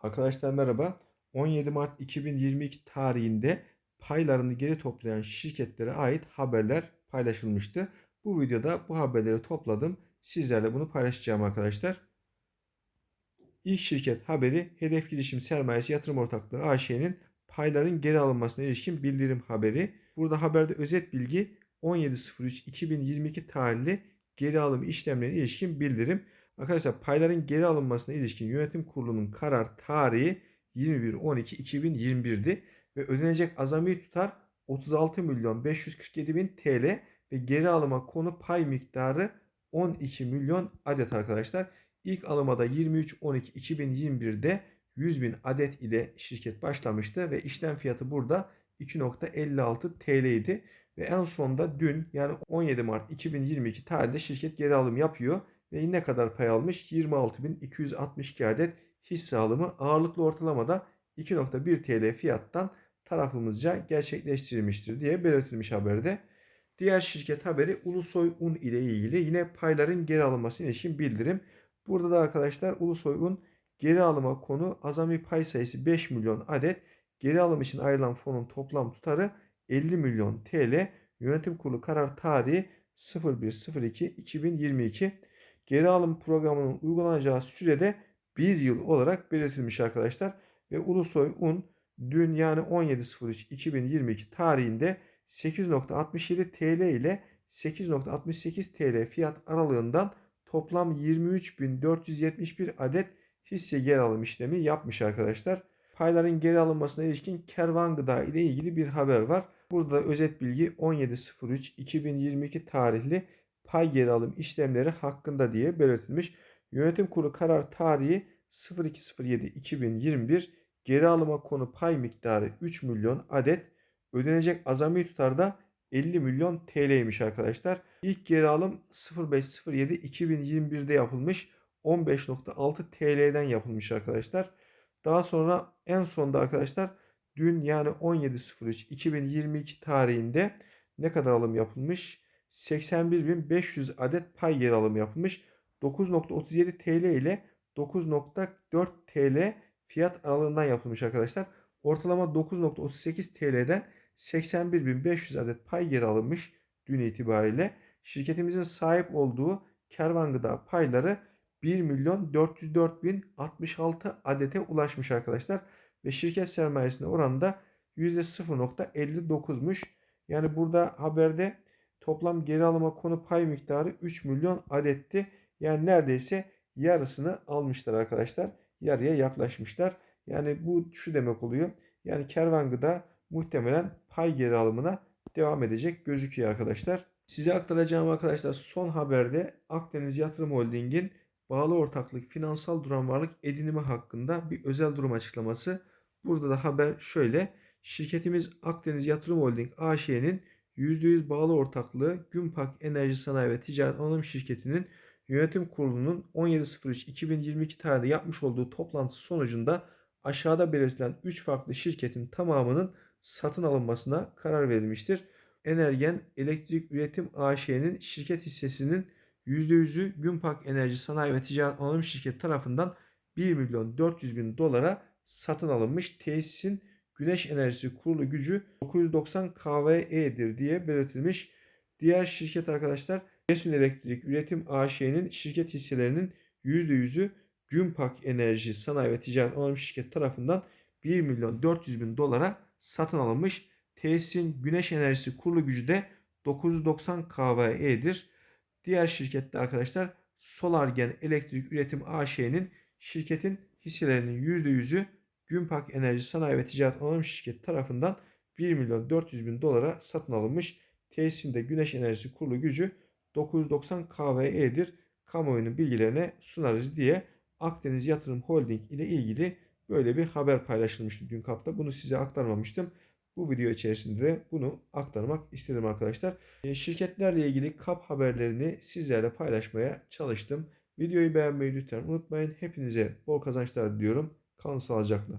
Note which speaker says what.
Speaker 1: Arkadaşlar merhaba. 17 Mart 2022 tarihinde paylarını geri toplayan şirketlere ait haberler paylaşılmıştı. Bu videoda bu haberleri topladım. Sizlerle bunu paylaşacağım arkadaşlar. İlk şirket haberi Hedef Girişim Sermayesi Yatırım Ortaklığı AŞ'nin payların geri alınmasına ilişkin bildirim haberi. Burada haberde özet bilgi 17.03.2022 tarihli geri alım işlemlerine ilişkin bildirim. Arkadaşlar payların geri alınmasına ilişkin yönetim kurulunun karar tarihi 21.12.2021'di ve ödenecek azami tutar 36 milyon 547 bin TL ve geri alıma konu pay miktarı 12 milyon adet arkadaşlar. İlk alımada 23.12.2021'de 100 bin adet ile şirket başlamıştı ve işlem fiyatı burada 2.56 TL idi. Ve en sonunda dün yani 17 Mart 2022 tarihinde şirket geri alım yapıyor ve ne kadar pay almış? 26.262 adet hisse alımı ağırlıklı ortalamada 2.1 TL fiyattan tarafımızca gerçekleştirilmiştir diye belirtilmiş haberde. Diğer şirket haberi Ulusoy Un ile ilgili yine payların geri alınmasına ilişkin bildirim. Burada da arkadaşlar Ulusoy Un geri alıma konu azami pay sayısı 5 milyon adet. Geri alım için ayrılan fonun toplam tutarı 50 milyon TL. Yönetim kurulu karar tarihi 01.02.2022. Geri alım programının uygulanacağı sürede 1 yıl olarak belirtilmiş arkadaşlar. Ve Ulusoy Un dün yani 17.03.2022 tarihinde 8.67 TL ile 8.68 TL fiyat aralığından toplam 23.471 adet hisse geri alım işlemi yapmış arkadaşlar. Payların geri alınmasına ilişkin Kervan Gıda ile ilgili bir haber var. Burada özet bilgi 17.03.2022 tarihli pay geri alım işlemleri hakkında diye belirtilmiş. Yönetim kurulu karar tarihi 02.07.2021 geri alıma konu pay miktarı 3 milyon adet ödenecek azami tutarda 50 milyon TL'ymiş arkadaşlar. İlk geri alım 05.07.2021'de yapılmış 15.6 TL'den yapılmış arkadaşlar. Daha sonra en sonda arkadaşlar dün yani 17.03.2022 tarihinde ne kadar alım yapılmış? 81.500 adet pay yer alımı yapılmış. 9.37 TL ile 9.4 TL fiyat aralığından yapılmış arkadaşlar. Ortalama 9.38 TL'den 81.500 adet pay yer alınmış dün itibariyle. Şirketimizin sahip olduğu kervan gıda payları 1 milyon 404 bin 66 adete ulaşmış arkadaşlar. Ve şirket sermayesine oranında %0.59'muş. Yani burada haberde toplam geri alıma konu pay miktarı 3 milyon adetti. Yani neredeyse yarısını almışlar arkadaşlar. Yarıya yaklaşmışlar. Yani bu şu demek oluyor. Yani kervan gıda muhtemelen pay geri alımına devam edecek gözüküyor arkadaşlar. Size aktaracağım arkadaşlar son haberde Akdeniz Yatırım Holding'in bağlı ortaklık finansal duran varlık edinimi hakkında bir özel durum açıklaması. Burada da haber şöyle. Şirketimiz Akdeniz Yatırım Holding AŞ'nin %100 bağlı ortaklığı Günpak Enerji Sanayi ve Ticaret Anonim Şirketi'nin yönetim kurulunun 17.03.2022 tarihinde yapmış olduğu toplantı sonucunda aşağıda belirtilen 3 farklı şirketin tamamının satın alınmasına karar verilmiştir. Energen Elektrik Üretim AŞ'nin şirket hissesinin %100'ü Günpak Enerji Sanayi ve Ticaret Anonim Şirketi tarafından 1 milyon 400 bin dolara satın alınmış tesisin güneş enerjisi kurulu gücü 990 kVE'dir diye belirtilmiş. Diğer şirket arkadaşlar Esun Elektrik Üretim AŞ'nin şirket hisselerinin %100'ü Günpak Enerji Sanayi ve Ticaret Anonim Şirketi tarafından 1 milyon 400 bin dolara satın alınmış. Tesisin güneş enerjisi kurulu gücü de 990 kVE'dir. Diğer şirkette arkadaşlar Solargen Elektrik Üretim AŞ'nin şirketin hisselerinin %100'ü Günpak Enerji Sanayi ve Ticaret Anonim Şirketi tarafından 1 milyon 400 bin dolara satın alınmış. Tesisinde güneş enerjisi kurulu gücü 990 kVE'dir. Kamuoyunun bilgilerine sunarız diye Akdeniz Yatırım Holding ile ilgili böyle bir haber paylaşılmıştı dün kapta. Bunu size aktarmamıştım. Bu video içerisinde de bunu aktarmak istedim arkadaşlar. E, şirketlerle ilgili kap haberlerini sizlerle paylaşmaya çalıştım. Videoyu beğenmeyi lütfen unutmayın. Hepinize bol kazançlar diliyorum. Kalın sağlıcakla.